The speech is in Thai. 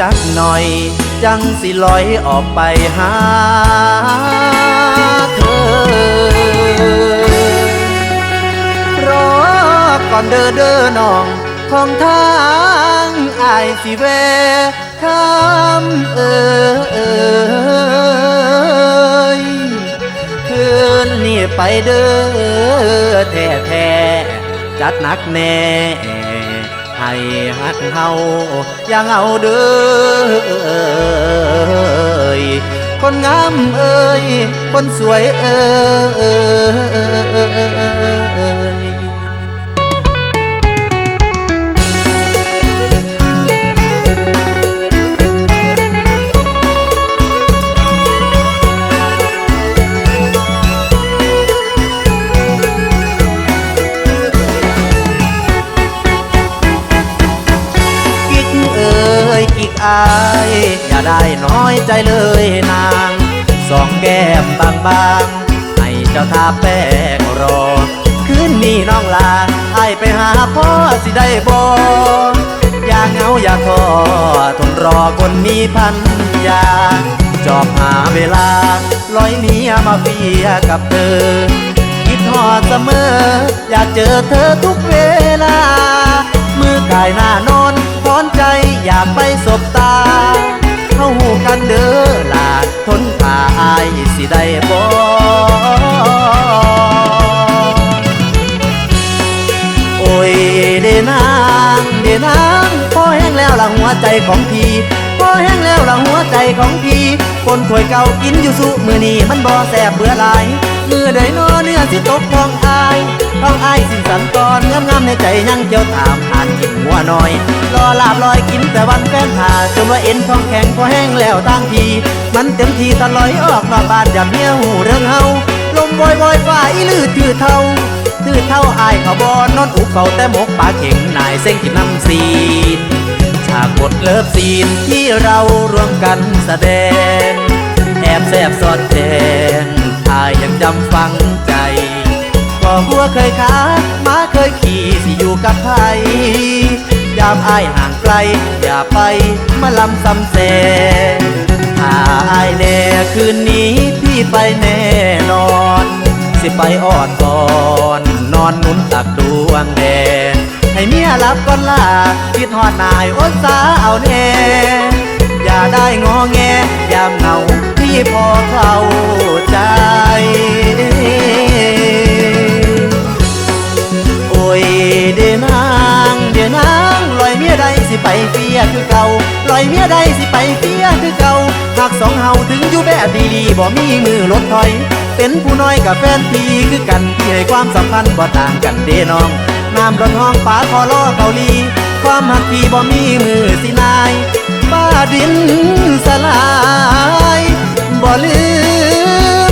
จักหน่อย จังสิลอยออกไปหาเธอรอก่อนเด้อเด้อน้อง ของทางอายสิเวคำเอ่ยคืนนี้ไปเด้อแท้แท้จัดนักแน่ ให้ฮักเฮาอย่างเอาเด้อคนงามเอ้ย คนสวยเอ้ย อายอย่าได้น้อยใจเลยนาง สองแก้มบางๆ ให้เจ้าทาแป้งรอ คืนนี้น้องลาไอไปหาพ่อสิได้บ่อย่าเหงาอย่าท้อทนรอคนมีพันยา จอบหาเวลาลอยเมียมาเฟียกับเธอ คิดหอดเสมอ อยากเจอเธอทุกเวลา กันเด้อลาทนทาอายสิได้บ่โอ้ยเดนางเดนางพอแห้งแล้วละหัวใจของพี่พอแห้งแล้วละหัวใจของพี่คนถวยเก่ากินอยู่สุมือนี้มันบ่แสบเบื่อหลาย มือใดนอเนื้อสิตกท้องอายท้องอายสิสันตอนงามงามในใจยังเจียวถามอ่านกินหัวหน่อยรอลาบลอยกินแต่วันแฟนถ่าจนว่าเอ็นท้องแข็งพอแห้งแล้วตั้งทีมันเต็มทีตะลอยออกนอกบ้านอย่าเมียหูเรื่องเฮาลมบอยบอยฝ่ายลือถือเท่าถือเท่าอายเขาบอนนอนอุกเขาแต่หมกปลาเข่งนายเส้งกินน้ำซีนฉากบทเลิฟซีนที่เราร่วมกันแสดงแอบแสบสอดแจงายยังจำฝังใจก็หัวเคยขาม้าเคยขี่สิอยู่กับไผยามอายห่างไกล อย่าไปมาลำซ้ำแซงถ้าอายแน่คืนนี้พี่ไปแน่นอน สิไปออดก่อน นอนนุ่นตักดวงแดงให้เมียรับก่อนล่ะคิดฮอดนายอดสาเอาแน่อย่าได้งอแง ยามเหงาพี่พอเข้าใจ เฟียคือเก่าลอยเมียใดสิไปเฟียคือเก่าหากสองเฮาถึงอยู่แบบดีๆบ่มีมือลดถอย เป็นผู้น้อยกับแฟนพี่คือกันที่ให้ความสัมพันธ์บ่ต่างกันเด้น้องน้ำร้อนห้องป้าคอล้อเกาหลีความหักพี่บ่มีมือสินายบ้าดินสลายบ่ลืม